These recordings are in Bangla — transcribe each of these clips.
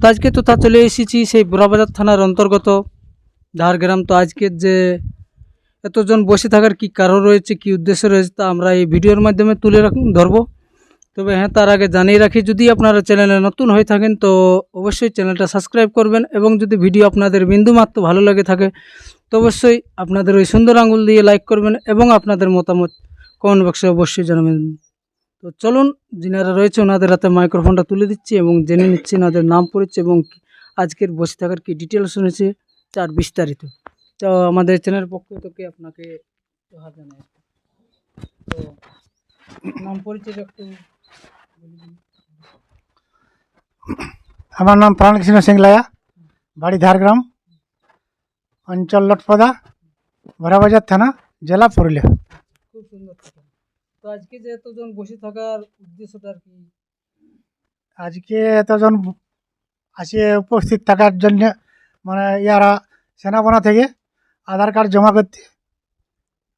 তো আজকে তো তা চলে এসেছি সেই বুড়াবাজার থানার অন্তর্গত। ঝাড়গ্রাম তো আজকের যে এতজন বসে থাকার কি কারণ রয়েছে, কি উদ্দেশ্য রয়েছে তা আমরা এই ভিডিওর মাধ্যমে তুলে ধরবো। তবে হ্যাঁ তার আগে জানিয়ে রাখি, যদি আপনারা চ্যানেলে নতুন হয়ে থাকেন, তো অবশ্যই চ্যানেলটা সাবস্ক্রাইব করবেন এবং যদি ভিডিও আপনাদের বিন্দুমাত্র ভালো লাগে থাকে, তো অবশ্যই আপনাদের ওই সুন্দর আঙুল দিয়ে লাইক করবেন এবং আপনাদের মতামত কমেন্ট বক্সে অবশ্যই জানাবেন। তো চলুন, যিনারা রয়েছে, ওনাদের হাতে মাইক্রোফোনটা তুলে দিচ্ছি এবং জেনে নিচ্ছি ওনাদের নাম পরিচয় এবং আজকের বসে থাকার কি ডিটেলস শুনেছে তার বিস্তারিত। তো আমাদের চ্যানেলের পক্ষ থেকে আপনাকে জানাই। তো, নাম পরিচয় একটু বলে দিন। আমার নাম প্রাণকৃষ্ণ সিংলায়া বাড়ি ঝাড়গ্রাম অঞ্চল লটপদা বড়াবাজার থানা জেলা পুরুলিয়া। খুব সুন্দর কথা তো আজকে যে এতজন বসে থাকার উদ্দেশ্যটা আর কি? আজকে এতজন আসে উপস্থিত থাকার জন্য মানে ইয়ারা সেনাবনা থেকে আধার কার্ড জমা করতে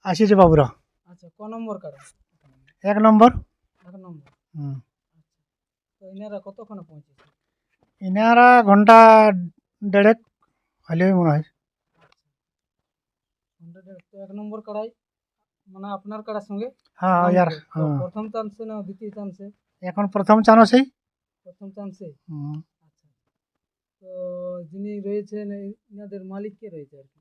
আসিছে বাবুরা। আচ্ছা ক নম্বর কারা এক নম্বর। এক নম্বর। হুম। তো এনারা কতক্ষণে পৌঁছেছে? ইনারা ঘণ্টা দেড়েক হলেই মনে হয়। ঘণ্টা দেড়েক। তো এক নম্বর কাড়াই মানে আপনার কাড়ার সঙ্গে? হ্যাঁ নাম ইয়ার হবে। তো হ্যাঁ। প্রথম চান্সে না দ্বিতীয় চান্সে? এখন প্রথম চানসেই প্রথম চান্সে? হুম। আচ্ছা। তো যিনি রয়েছেন এই- ইনাদের মালিক কে রয়েছে আর কি?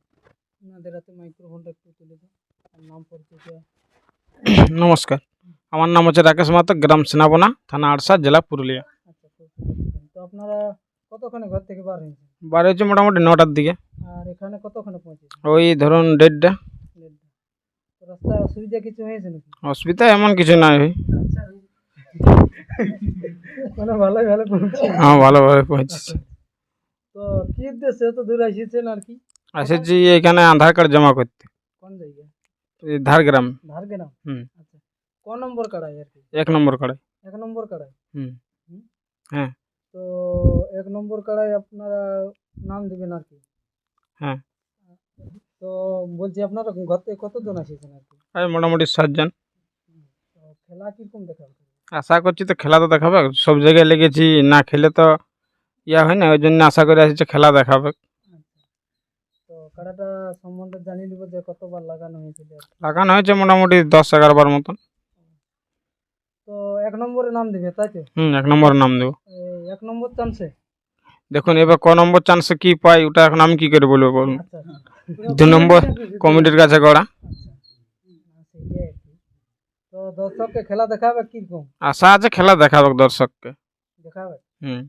ওনাদের হাতে মাইক্রোফোনটা একটু তুলে দিন। আর নাম পরিচয় নমস্কার। আমার নাম হচ্ছে রাকেশ মাহাতো গ্রাম সেনাবনা থানা আড়সা জেলা পুরুলিয়া। আচ্ছা তো আপনারা কতক্ষণে ঘর থেকে বার হয়েছেন? বার হয়েছে মোটামুটি নটার দিকে। আর এখানে কতক্ষণে পৌঁছেছেন? ওই ধরুন দেড়টা। তো রাস্তায় অসুবিধা কিছু হয়েছে নাকি? অসুবিধা এমন কিছু নাই। ভাই মানে ভালোই ভালো পৌঁছে হ্যাঁ ভালোভাবে পৌঁছেছি। তো কি উদ্দেশ্যে এত দূর আসিয়েছেন আর কি? এসেছি এখানে আধার কার্ড জমা করতে। কোন জায়গায়? এই ঝাড়গ্রাম ঝাড়গ্রাম হুম। আচ্ছা ক নম্বর কাড়াই আর কি এক নম্বর কার্ডে এক নম্বর কাড়াই হুম তো এক নম্বর কাড়াই আপনারা নাম দিবেন আর কি হ্যাঁ। তো বলছি আপনারা ঘর থেকে কতজন আসিয়েছেন আর কি এই মোটামুটি সাতজন তো খেলা কীরকম দেখাবে আশা করছি তো খেলা তো দেখাবে সব জায়গায় লেগেছি না খেলে তো ইয়া হয় না ওই জন্য আশা করে আসছে খেলা দেখাবে তো কাড়াটা সম্বন্ধে জানিয়ে দিব যে কতবার লাগানো হয়েছিল লাগানো হয়েছে মোটামুটি দশ এগারো বার মতন। তো এক নম্বরে নাম দিবে তাই তো? হুম এক নম্বর নাম দেবো। এক নম্বর চান্সে? দেখুন এবার ক নম্বর চান্সে কি পাই ওটা এখন আমি কি করে বলব বলুন। আচ্ছা। দু নম্বর কমিটির কাছে গড়া। আচ্ছা কি। তো দর্শককে খেলা দেখাবে কীরকম? আশা আছে খেলা দেখাবে দর্শককে। দেখাবে? হুম।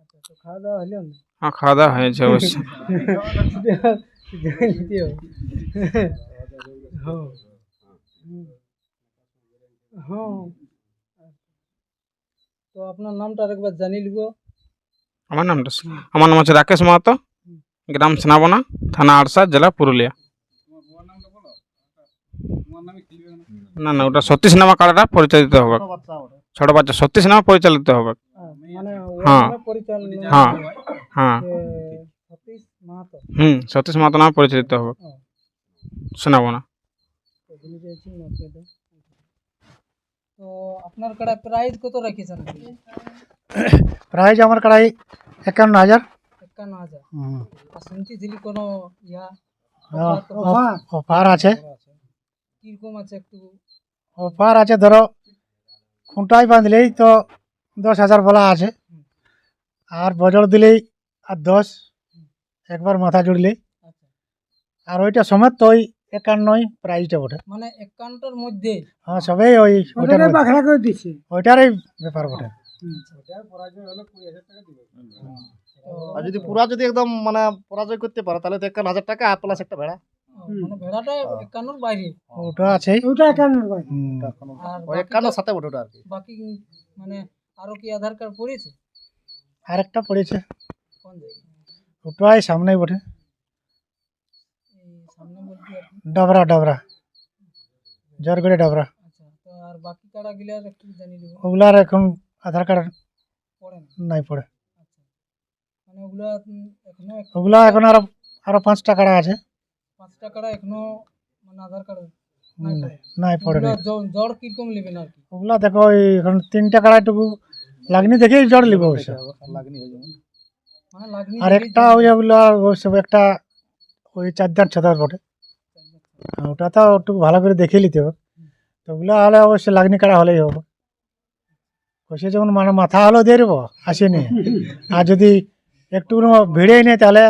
আচ্ছা তো খাওয়া দাওয়া হলো না? হ্যাঁ খাওয়া দাওয়া হয়েছে অবশ্যই জানিয়ে হ্যাঁ তো আপনার নামটা আরেকবার জানিয়ে নিব আমার নামটা আমার নাম হচ্ছে রাকেশ মাহাতো গ্রাম সেনাবনা থানা আড়সা জেলা পুরুলিয়া না না ওটা সতীশ নামা কার্ডটা পরিচালিত হবে ছোট বাচ্চা সতীশ নামা পরিচালিত হবে হ্যাঁ, মানে হ্যাঁ। ওর পরিচালনা হ্যাঁ হ্যাঁ যে সতীশ মাহাতো হুম সতীশ মাহাতো নামে পরিচালিত হবে ও। সেনাবনা তো ভুলে যাচ্ছি মাফিয়া দাও। তো আপনার কাড়া প্রাইস কত রাখিয়েছেন আপনি? প্রাইজ আমার কাড়াই একান্ন হাজার একান্ন হাজার হুম। আর শুনতেছিলি কোনো ইয়া হ্যাঁ, offer টফার? অফার আছে কীরকম আছে একটু অফার আছে ধরো খুঁটাই বাঁধলেই তো দশ হাজার বলা আছে। আর বজর দিলেই আর দশ একবার মাথা জুড়লেই। আচ্ছা। আর ওইটা সমেত তো ওই একান্নই প্রাইজটা বটে। মানে একান্নটার মধ্যে? হ্যাঁ সবাই ওই ওইটার মধ্যে। করে দিচ্ছে ওইটারই ব্যাপার বটে। আর যদি পুরা যদি একদম মানে পরাজয় করতে পারে তাহলে তো একান্ন হাজার টাকা আর প্লাস একটা ভেড়া। মানে ভেড়াটা একান্নর বাইরে। ওটা আছেই। ওটা একান্নর বাইরে। একান্ন সাথে ওঠে ওটা আর কি। বাকি মানে আরও কি আধার কার্ড পড়েছে? আরেকটা পড়েছে। কোন জায়গায়? ওটাই সামনেই বটে। এই সামনে বলতে আর। ডাবরা ডাবরা। জরগড়ে ডাবরা। আচ্ছা তো আর বাকি কাড়া গিলার একটু জানিয়ে দেবো। ওগুলার এখন আধার কার্ড পড়ে না? নাই পড়ে। আচ্ছা মানে ওগুলা উম, এখনও এক- ওগুলা এখন আরও আরও পাঁচটা কাড়া আছে। পাঁচটা কাড়া এখনও মানে আধার কার্ড নাই পড়ে। নাই জ্বর কীরকম নেবেন আর কি? ওগুলা দেখো এই এখন তিনটা কাড়াইটুকু লাগনি দেখেই জড় লিব অবশ্য মানে আর একটা ওই ওগুলা ওসব একটা ওই চার দাঁত ছ দাঁত বটে। ওটা তো একটু ভালো করে দেখে নিতে হবে। তো ওগুলো হলে অবশ্যই লাগনি কাড়া হলেই হবে। কষে যেমন মানে মাথা হলেও দিয়ে দেবো আসেনি। আর যদি একটু ভিড়ে নেই তাহলে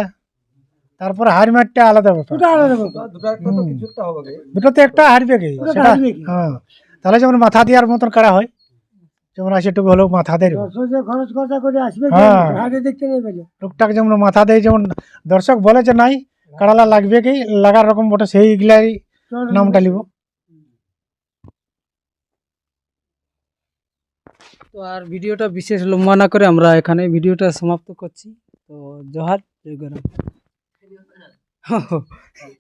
তারপরে হার ম্যাটটা আলাদা ব্যাপার। হুম। দুটোতে একটা হারবে কি হ্যাঁ। তাহলে যেমন মাথা দেওয়ার মতন কাড়া হয় যেমন আশিটুকু হলেও মাথা দেয় খরচ খরচা করে আসবে হ্যাঁ। দেখতে নেই টুকটাক যেমন মাথা দেয় যেমন দর্শক বলে যে নাই কাড়ালা লাগবে কি লাগার রকম বটে সেইগুলাই নামটা লিব। তো আর ভিডিওটা বিশেষ লম্বা না করে আমরা এখানে ভিডিওটা সমাপ্ত করছি। তো জোহার জয় গরাম